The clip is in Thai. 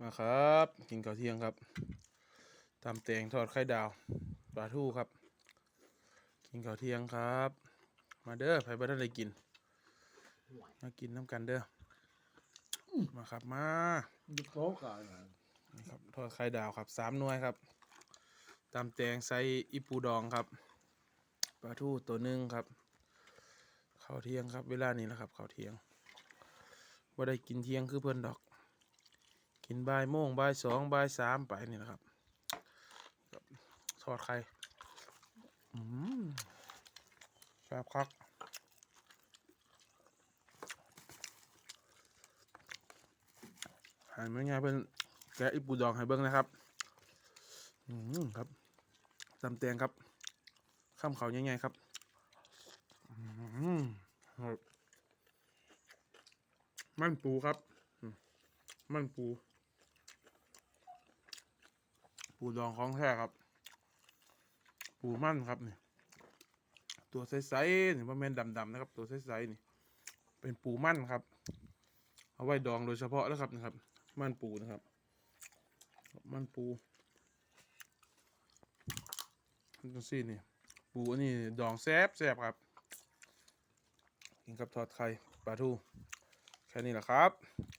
มาครับ กินข้าวเที่ยงครับตำแตงทอดไข่ดาวปลาทูครับ กินข้าวเที่ยงครับ มาเด้อใครบ้านได้กิน มากินน้ำกันเด้อมาครับมายุบโต๊ะกันนี่ครับทอดไข่ดาวครับสามหน่วยครับตำแตงใส่อีปูดองครับปลาทูตัวหนึ่งครับข้าวเที่ยงครับ เวลานี้นะครับข้าวเที่ยงว่าได้กินเที่ยงคือเพื่อนดอก กินบ่ายโมงบ่ายสองบ่ายสามไปนี่นะครับทอดไข่อืมแซ่บคักหันมาไงเพื่อนแกะอีปูดองให้เบิ้งนะครับ อืมครับตำแตงครับ ข้ามเขาใหญ่ๆครับ อืมมันปูครับ มันปู ปูดองของแท้ครับ ปูมั่นครับเนี่ยตัวใสๆนี่ว่าแม่นดำๆนะครับ ตัวใสๆนี่ เป็นปูมั่นครับ เอาไว้ดองโดยเฉพาะแล้วครับนะครับ มั่นปูนะครับ มั่นปูดูสินี่ปูอันนี้ดองแซบแซบครับกินกับทอดไข่ปลาทู แค่นี้แหละครับ